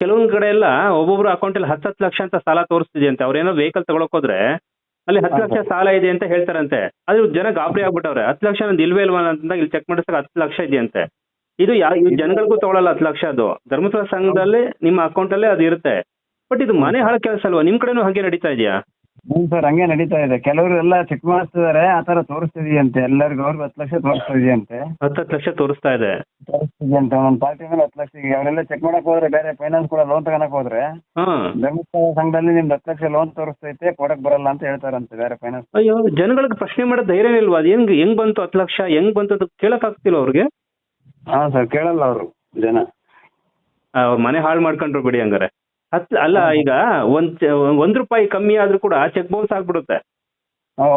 ಕೆಲವೊಂದ್ ಕಡೆ ಎಲ್ಲ ಒಬ್ಬೊಬ್ರು ಅಕೌಂಟಲ್ಲಿ ಹತ್ತು ಹತ್ತು ಲಕ್ಷ ಅಂತ ಸಾಲ ತೋರಿಸ್ತಿದೆಯಂತೆ. ಅವ್ರೇನೋ ವೆಹಿಕಲ್ ತಗೊಳಕ್ ಹೋದ್ರೆ ಅಲ್ಲಿ ಹತ್ತು ಲಕ್ಷ ಸಾಲ ಇದೆ ಅಂತ ಹೇಳ್ತಾರಂತೆ. ಅದು ಜನ ಗಾಬರಿ ಆಗ್ಬಿಟ್ಟವ್ರೆ. ಹತ್ತು ಲಕ್ಷ ನಂದು ಇಲ್ವೇ ಇಲ್ವಾ ಅಂತ ಇಲ್ಲಿ ಚೆಕ್ ಮಾಡಿಸಿದಾಗ ಹತ್ತು ಲಕ್ಷ ಇದೆಯಂತೆ. ಇದು ಯಾ ಜನಗಳಿಗೂ ತಗೊಳಲ್ಲ ಹತ್ತು ಲಕ್ಷ ಅದು. ಧರ್ಮಸ್ಥಳ ಸಂಘದಲ್ಲಿ ನಿಮ್ಮ ಅಕೌಂಟಲ್ಲೇ ಅದು ಇರುತ್ತೆ. ಬಟ್ ಇದು ಮನೆ ಹಾಳು ಕೆಲಸ ಅಲ್ವಾ? ನಿಮ್ ಕಡೆನೂ ಹಾಗೆ ನಡೀತಾ ಇದೆಯಾ? ಹ್ಞೂ ಸರ್ ಹಂಗೆ ನಡೀತಾ ಇದೆ. ಕೆಲವರು ಎಲ್ಲ ಚೆಕ್ ಮಾಡಿಸ್ತಿದ್ದಾರೆ ಆ ಥರ ತೋರಿಸ್ತಿದೆಯಂತೆ. ಎಲ್ಲರಿಗೂ ಅವ್ರಿಗೆ ಹತ್ತು ಲಕ್ಷ ತೋರಿಸ್ತಿದೆಯಂತೆ. ಹತ್ತು ಹತ್ತು ಲಕ್ಷ ತೋರಿಸ್ತಾ ಇದೆ. ತೋರಿಸ್ತಿದೆಯಂತೆ. ಒಂದು ಪಾರ್ಟಿ ಮೇಲೆ ಹತ್ತು ಲಕ್ಷ. ಈಗ ಅವರೆಲ್ಲ ಚೆಕ್ ಮಾಡಕ್ ಹೋದ್ರೆ ಬೇರೆ ಫೈನಾನ್ಸ್ ಕೂಡ ಲೋನ್ ತಗೊಳಕ್ ಹೋದ್ರೆ ಹಾ. ಧರ್ಮಸ್ಥಳ ಸಂಘದಲ್ಲಿ ನಿಮ್ದು ಹತ್ತು ಲಕ್ಷ ಲೋನ್ ತೋರಿಸ್ತೈತೆ ಕೊಡಕ್ ಬರಲ್ಲ ಅಂತ ಹೇಳ್ತಾರಂತೆ ಬೇರೆ ಫೈನಾನ್ಸ್ ಅಯ್ಯೋ ಜನಗಳಿಗೆ ಪ್ರಶ್ನೆ ಮಾಡೋ ಧೈರ್ಯ ಇಲ್ವಾ? ಅದು ಹೆಂಗ್ ಹೆಂಗ್ ಬಂತು ಹತ್ತು ಲಕ್ಷ ಹೆಂಗ್ ಬಂತು ಅಂತ ಕೇಳಕ್ ಆಗ್ತಿಲ್ಲ ಅವ್ರಿಗೆ? ಹಾ ಸರ್ ಕೇಳಲ್ಲ ಅವರು ಜನ. ಅವ್ರ ಮನೆ ಹಾಳು ಮಾಡ್ಕೊಂಡ್ರು ಬಿಡಿ ಹಂಗಾರೆ. ಹತ್ತು ಅಲ್ಲ ಈಗ ಒಂದ್ ಒಂದ್ ರೂಪಾಯಿ ಕಮ್ಮಿ ಆದ್ರೂ ಕೂಡ ಚೆಕ್ ಬೌನ್ಸ್ ಆಗ್ಬಿಡುತ್ತೆ.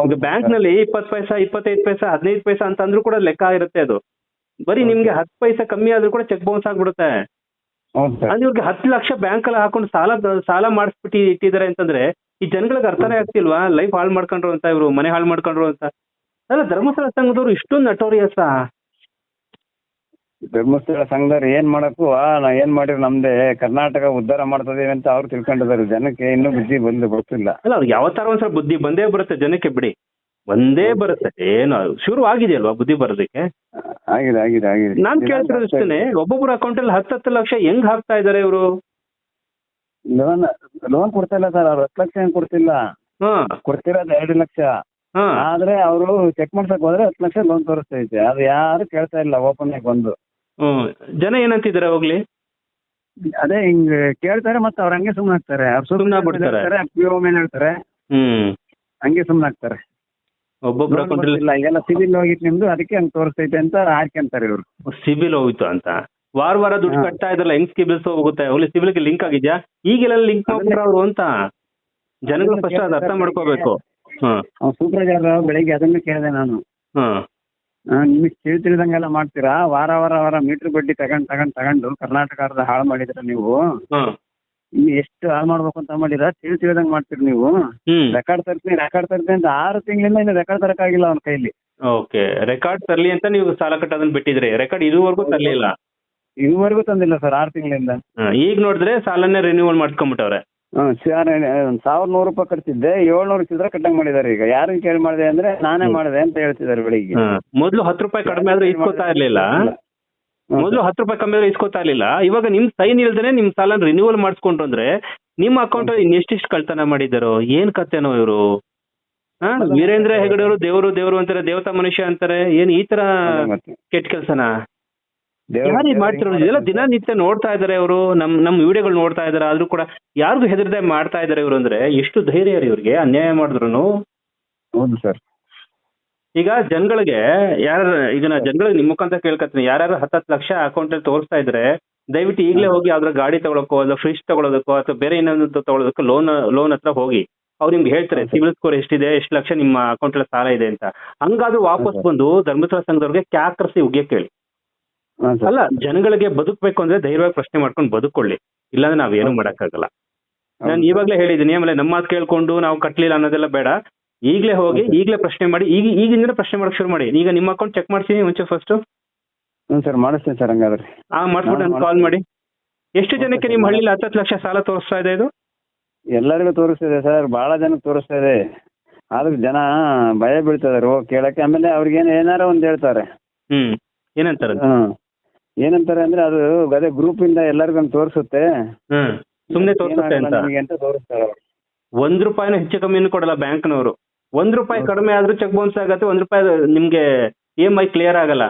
ಈಗ ಬ್ಯಾಂಕ್ನಲ್ಲಿ ಇಪ್ಪತ್ತು ಪೈಸಾ ಇಪ್ಪತ್ತೈದು ಪೈಸಾ ಹದಿನೈದು ಪೈಸಾ ಅಂತ ಅಂದ್ರೂ ಕೂಡ ಲೆಕ್ಕ ಇರುತ್ತೆ ಅದು. ಬರೀ ನಿಮ್ಗೆ ಹತ್ತು ಪೈಸಾ ಕಮ್ಮಿ ಆದ್ರೂ ಕೂಡ ಚೆಕ್ ಬೌನ್ಸ್ ಆಗ್ಬಿಡುತ್ತೆ. ಅಂದ್ರೆ ಇವ್ರಿಗೆ ಹತ್ತು ಲಕ್ಷ ಬ್ಯಾಂಕ್ ಅಲ್ಲಿ ಹಾಕೊಂಡು ಸಾಲ ಸಾಲ ಮಾಡಿಸ್ಬಿಟ್ಟು ಇಟ್ಟಿದ್ದಾರೆ ಅಂತಂದ್ರೆ ಈ ಜನಗಳಿಗೆ ಅರ್ಥನೇ ಆಗ್ತಿಲ್ವಾ? ಲೈಫ್ ಹಾಳು ಮಾಡ್ಕೊಂಡ್ರು ಅಂತ ಇವರು ಮನೆ ಹಾಳು ಮಾಡ್ಕೊಂಡ್ರು ಅಂತ. ಅಲ್ಲ ಧರ್ಮಸ್ಥಳ ಸಂಘದವ್ರು ಇಷ್ಟೊಂದು ನಟೋರಿಯಸ್ ಧರ್ಮಸ್ಥಳ ಸಂಘದವ್ರು ಏನ್ ಮಾಡಕ್ಕೂ ಆ ನಾ ಏನ್ ಮಾಡಿರ್ ನಮ್ದೇ ಕರ್ನಾಟಕ ಉದ್ಧಾರ ಮಾಡ್ತದೇವೆ ಅಂತ ಅವ್ರು ತಿಳ್ಕೊಂಡಿದ್ದಾರೆ. ಜನಕ್ಕೆ ಇನ್ನೂ ಬುದ್ಧಿ ಬಂದು ಗೊತ್ತಿಲ್ಲ. ಅಲ್ಲ ಅವ್ರಿಗೆ ಯಾವತ್ತಾರ ಒಂದ್ಸಲ ಬುದ್ಧಿ ಬಂದೇ ಬರುತ್ತೆ ಜನಕ್ಕೆ ಬಿಡಿ. ಒಂದೇ ಬರುತ್ತೆ. ಏನು ಶುರು ಆಗಿದೆಯಲ್ವಾ ಬುದ್ಧಿ ಬರೋದಕ್ಕೆ? ಆಗಿದೆ ಆಗಿದೆ ಆಗಿದೆ. ನಾನ್ ಕೇಳ್ತಿರೋದು ಒಬ್ಬೊಬ್ಬರ ಅಕೌಂಟ್ ಅಲ್ಲಿ ಹತ್ತು ಹತ್ತು ಲಕ್ಷ ಹೆಂಗ್ ಹಾಕ್ತಾ ಇದಾರೆ ಇವರು? ಲೋನ್ ಲೋನ್ ಕೊಡ್ತಾ ಇಲ್ಲ ಸರ್ ಅವ್ರು ಹತ್ತು ಲಕ್ಷ ಏನ್ ಕೊಡ್ತಿಲ್ಲ. ಹ್ಮ್ ಕೊಡ್ತಿರೋದು ಎರಡು ಲಕ್ಷ. ಹಾ. ಆದ್ರೆ ಅವರು ಚೆಕ್ ಮಾಡ್ಸಕ್ ಹೋದ್ರೆ ಹತ್ತು ಲಕ್ಷ ಲೋನ್ ತೋರಿಸ್ತೈತೆ. ಅದು ಯಾರು ಕೇಳ್ತಾ ಇಲ್ಲ ಓಪನ್ ಆಗಿ ಬಂದು. ಹ್ಮ್ ಜನ ಏನಂತಿದ್ದಾರೆ ಹೋಗ್ಲಿ? ಅದೇ ಹಿಂಗ್ ಕೇಳ್ತಾರೆ ಮತ್ತೆ ಅವ್ರ ಹಂಗೆ ಸುಮ್ನೆ ಆಗ್ತಾರೆ. ಅವ್ರು ಸುಮ್ನೆ ಆಗ್ಬಿಡ್ತಾರೆ. ಪಿ ಒ ಮೇಲೆ ಹೇಳ್ತಾರೆ ಹ್ಮ್ ಹಂಗೆ ಸುಮ್ನೆ ಆಗ್ತಾರೆ. ಒಬ್ಬೊಬ್ಬರ ಲೋನ್ ಅಕೌಂಟ್ ಎಲ್ಲ ಸಿವಿಲ್ ಹೋಗಿತ್ತು ನಿಮ್ದು ಅದಕ್ಕೆ ಹಂಗ್ ತೋರಿಸ್ತೈತೆ ಅಂತ ಹಾಕ್ಯಂತಾರೆ ಇವ್ರು. ಸಿಬಿಲ್ ಹೋಯ್ತು ಅಂತ. ವಾರ ವಾರ ದುಡ್ಡು ಹಾ. ಕಟ್ತಾ ಇದ್ರಲ್ಲ ಹೆಂಗ್ ಸಿಬಿಲ್ಸ್ ಹೋಗುತ್ತೆ? ಅವ್ಲಿ ಸಿಬಿಲ್ಗೆ ಲಿಂಕ್ ಆಗಿದ್ಯಾ? ಈಗೆಲ್ಲ ಲಿಂಕ್ ಮಾಡ್ಬಿಟ್ರ ಅವ್ರು ಅಂತ. ಜನಗಳು ಅದನ್ನ ಫಸ್ಟ್ ಅದು ಅರ್ಥ ಕೇಳ್ತಾರೆ. ಮಾಡ್ಕೋಬೇಕು. ಹ್ಮ್. ಸೂಪರ್ ಸೂಪರ್ವೈಸರ್ ಬೆಳಿಗ್ಗೆ ಅದನ್ನ ಕೇಳಿದೆ ನಾನು. ಹ್ಮ್ ನಿಮಗೆ ತಿಳಿ ತಿಳಿದಂಗೆಲ್ಲ ಮಾಡ್ತೀರಾ? ವಾರ ವಾರ ವಾರ ಮೀಟರ್ ಬಡ್ಡಿ ತಗೊಂಡ್ ತಗೊಂಡ್ ತಗೊಂಡು ಕರ್ನಾಟಕದ ಹಾಳು ಮಾಡಿದ್ರ ನೀವು? ಇನ್ನು ಎಷ್ಟು ಹಾಳು ಮಾಡ್ಬೇಕು ಅಂತ ಮಾಡಿರ ತಿಳಿ ತಿಳಿದಂಗ್ ಮಾಡ್ತೀರಿ ನೀವು? ರೆಕಾರ್ಡ್ ತರ್ತೀನಿ ರೆಕಾರ್ಡ್ ತರ್ತೀನಿ ಅಂತ ಆರು ತಿಂಗಳಿಂದ ಇನ್ನು ರೆಕಾರ್ಡ್ ತರಕಾಗಿಲ್ಲ ಅವ್ನ ಕೈಲಿ. ಓಕೆ. ರೆಕಾರ್ಡ್ ತರಲಿ ಅಂತ ನೀವು ಸಾಲ ಕಟ್ಟೋದನ್ನ ಬಿಟ್ಟಿದ್ರಿ. ರೆಕಾರ್ಡ್ ಇದುವರೆಗೂ ತರಲಿಲ್ಲ. ಇದುವರೆಗೂ ತಂದಿಲ್ಲ ಸರ್ ಆರು ತಿಂಗಳಿಂದ. ಈಗ ನೋಡಿದ್ರೆ ಸಾಲನೇ ರಿನ್ಯೂವಲ್ ಮಾಡ್ಕೊಂಡ್ಬಿಟ್ಟವ್ರೆ ಹ್ಮ್ ಸಾವಿರದ ನೂರು ರೂಪಾಯಿ ಕಟ್ತಿದ್ದೆ ಏಳ್ನೂರು ಚಿಲ್ಲರೆ ಕಟ್ಟಂಗ್ ಮಾಡಿದಾರೆ ಈಗ. ಯಾರನ್ನ ಕೇಳಿ ಮಾಡಿದೆ ಅಂದ್ರೆ ನಾನೇ ಮಾಡಿದೆ ಅಂತ ಹೇಳ್ತಿದ್ದಾರೆ ಬೆಳಿಗ್ಗೆ. ಮೊದ್ಲು ಹತ್ತು ರೂಪಾಯಿ ಕಡಿಮೆ ಆದ್ರೆ ಇಸ್ಕೊತಾ ಇರ್ಲಿಲ್ಲ. ಮೊದ್ಲು ಮೊದಲು ಹತ್ತು ರೂಪಾಯಿ ಕಮ್ಮಿ ಆದ್ರೆ ಇಸ್ಕೊತಾ ಇರ್ಲಿಲ್ಲ. ಇವಾಗ ನಿಮ್ ಸೈನ್ ಇಲ್ದೇನೆ ನಿಮ್ ಸಾಲ ರಿನ್ಯೂವಲ್ ಮಾಡಿಸ್ಕೊಂಡ್ರು ಅಂದ್ರೆ ನಿಮ್ಮ ಅಕೌಂಟ್ ಅಲ್ಲಿ ಇನ್ನೆಷ್ಟಿಷ್ಟು ಕಳ್ತನ ಮಾಡಿದಾರೋ ಏನ್ ಕತೆನೋ ಇವರು? ಹಾ ವೀರೇಂದ್ರ ಹೆಗಡೆ ಅವರು ದೇವರು ದೇವರು ಅಂತಾರೆ ದೇವತಾ ಮನುಷ್ಯ ಅಂತಾರೆ ಏನ್ ಈ ತರ ಅದೇ ಮತ್ತೆ. ಕೆಟ್ಟ ಕೆಲ್ಸನ? ದೇವ್ರು- ಯಾರು ದೇವ್ರು ಮಾಡ್ತಿರೋದು ಇದೆಲ್ಲ ದಿನನಿತ್ಯ ನೋಡ್ತಾ ಇದಾರೆ ಅವರು ನಮ್ ನಮ್ ವಿಡಿಯೋಗಳು ನೋಡ್ತಾ ಇದಾರೆ. ಆದ್ರೂ ಕೂಡ ಯಾರಿಗೂ ಹೆದರದೆ ಮಾಡ್ತಾ ಇದಾರೆ ಇವರು ಅಂದ್ರೆ ಎಷ್ಟು ಧೈರ್ಯ ರೀ ಇವ್ರಿಗೆ? ಅನ್ಯಾಯ ಮಾಡಿದ್ರು ಹೌದು ಸರ್. ಈಗ ಜನಗಳಿಗೆ ಯಾರ ಈಗ ನಾ ಜನಗಳಿಗೆ ನಿಮ್ಮ ಮುಖಾಂತರ ಕೇಳ್ಕತ್ತೀನಿ. ಯಾರ್ಯಾರು ಹತ್ತತ್ತು ಲಕ್ಷ ಅಕೌಂಟ್ ಅಲ್ಲಿ ತೋರಿಸ್ತಾ ಇದ್ರೆ ದಯವಿಟ್ಟು ಈಗಲೇ ಹೋಗಿ ಯಾವ್ದಾರ ಗಾಡಿ ತಗೊಳಕ್ಕೋ ಅಥವಾ ಫ್ರಿಜ್ ತಗೊಳೋದಕ್ಕೋ ಅಥವಾ ಬೇರೆ ಏನಾದ್ರು ತಗೊಳೋದಕ್ಕೋ ಲೋನ್ ಲೋನ್ ಹತ್ರ ಹೋಗಿ. ಅವ್ರು ನಿಮ್ಗೆ ಹೇಳ್ತಾರೆ ಸಿವಿಲ್ ಸ್ಕೋರ್ ಎಷ್ಟಿದೆ? ಎಷ್ಟು ಲಕ್ಷ ನಿಮ್ಮ ಅಕೌಂಟ್ ಅಲ್ಲಿ ಸಾಲ ಇದೆ ಅಂತ. ಹಂಗಾದ್ರೂ ವಾಪಸ್ ಬಂದು ಧರ್ಮಸ್ಥಳ ಸಂಘದವ್ರಿಗೆ ಕ್ಯಾಕರ್ಸಿ ಉಗ್ಗೆ ಹೇಳಿ ಸರ್ ಅಲ್ಲ ಜನಗಳಿಗೆ ಬದುಕಬೇಕು ಅಂದ್ರೆ ಧೈರ್ಯವಾಗಿ ಪ್ರಶ್ನೆ ಮಾಡ್ಕೊಂಡು ಬದುಕೊಳ್ಳಿ. ಇಲ್ಲಾಂದ್ರೆ ನಾವ್ ಏನು ಮಾಡಕ್ಕಾಗಲ್ಲ. ನಾನು ಇವಾಗ್ಲೇ ಹೇಳಿದ್ದೀನಿ ಆಮೇಲೆ ನಮ್ಮ ಮಾತು ಕೇಳ್ಕೊಂಡು ನಾವು ಕಟ್ಲಿಲ್ಲ ಅನ್ನೋದೆಲ್ಲ ಬೇಡ. ಈಗಲೇ ಹೋಗಿ ಈಗ್ಲೇ ಪ್ರಶ್ನೆ ಮಾಡಿ ಈಗ ಈಗಿಂದ ಪ್ರಶ್ನೆ ಮಾಡಕ್ ಶುರು ಮಾಡಿ. ಈಗ ನಿಮ್ಮ ಅಕೌಂಟ್ ಚೆಕ್ ಮಾಡ್ತೀನಿ ಮುಂಚೆ ಫಸ್ಟ್ ಹ್ಞೂ ಸರ್ ಮಾಡಿಸ್ತೀನಿ ಸರ್ ಹಂಗಾದ್ರೆ. ಹಾ ಮಾಡ್ಬಿಟ್ಟು ನಾನು ಕಾಲ್ ಮಾಡಿ. ಎಷ್ಟು ಜನಕ್ಕೆ ನಿಮ್ಮ. ಹಳ್ಳಿಲಿ ಹತ್ತತ್ತು ಲಕ್ಷ ಸಾಲ ತೋರಿಸ್ತಾ ಇದೆ ಇದು? ಎಲ್ಲರಿಗೂ ತೋರಿಸ್ತಿದೆ ಸರ್ ಬಹಳ ಜನಕ್ಕೆ ತೋರಿಸ್ತಾ ಇದೆ. ಆದ್ರೆ ಜನ ಭಯ ಬೀಳ್ತಿದಾರೆ ಹೋಗಿ ಕೇಳಕ್ಕೆ. ಆಮೇಲೆ ಅವ್ರಿಗೇನು ಏನಾರ ಒಂದ್ ಹೇಳ್ತಾರೆ. ಹ್ಮ್ ಏನಂತಾರೆ? ಹ್ಮ್ ಏನಂತಾರೆ ಅಂದ್ರೆ ಅದು ಅದೇ ಗ್ರೂಪ್ ಇಂದ ಎಲ್ಲರಿಗೂ ತೋರಿಸುತ್ತೆ. ಹ್ಮ್. ಸುಮ್ನೆ ತೋರಿಸುತ್ತೆ ಅಂತ. ನಿಮಗೆ ಅಂತ ತೋರಿಸ್ತಾರೆ ಅವ್ರು ಒಂದ್ ರೂಪಾಯಿನ ಹೆಚ್ಚು ಕಮ್ಮಿನೂ ಕೊಡಲ್ಲ ಬ್ಯಾಂಕ್ನವರು. ಒಂದ್ ರೂಪಾಯಿ ಕಡಿಮೆ ಆದ್ರೂ ಚೆಕ್ ಬೌನ್ಸ್ ಆಗತ್ತೆ ಒಂದ್ ರೂಪಾಯಿ ನಿಮ್ಗೆ ಇ ಎಂ ಐ ಕ್ಲಿಯರ್ ಆಗಲ್ಲ.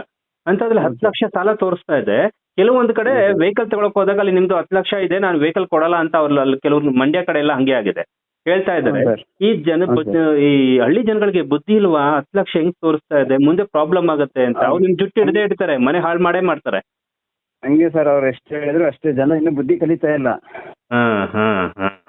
ಅಂತದ್ರಲ್ಲಿ ಹತ್ತು. ಲಕ್ಷ ಸಾಲ ತೋರಿಸ್ತಾ ಇದೆ. ಕೆಲವೊಂದು ಕಡೆ. ವೆಹಿಕಲ್ ತಗೊಳಕ್ ಹೋದಾಗ ಅಲ್ಲಿ ನಿಮ್ದು ಹತ್ತು ಲಕ್ಷ ಇದೆ ನಾನು ವೆಹಿಕಲ್ ಕೊಡಲ್ಲ ಅಂತ ಅವ್ರಲ್ಲಿ ಕೆಲವ್ರು ಮಂಡ್ಯ ಕಡೆ ಎಲ್ಲ ಹಂಗೆ ಆಗಿದೆ. ಹೇಳ್ತಾ ಇದ್ದಾರೆ. ಈ ಜನ ಈ ಹಳ್ಳಿ ಜನಗಳಿಗೆ ಬುದ್ಧಿ ಇಲ್ವಾ? ಹತ್ತು ಲಕ್ಷ ಹೆಂಗ್ ತೋರಿಸ್ತಾ ಇದೆ? ಮುಂದೆ ಪ್ರಾಬ್ಲಮ್ ಆಗುತ್ತೆ ಅಂತ. ಅವ್ರು ನಿಮ್ ಜುಟ್ಟು ಹಿಡ್ದೇ ಇಡ್ತಾರೆ. ಮನೆ ಹಾಳು ಮಾಡೇ ಮಾಡ್ತಾರೆ. ಹಂಗೆ ಸರ್ ಅವ್ರು ಎಷ್ಟು ಹೇಳಿದ್ರು ಅಷ್ಟೇ. ಜನ ಇನ್ನೂ ಬುದ್ಧಿ ಕಲಿತಾ ಇಲ್ಲ. ಹಾ ಹಾ ಹಾ.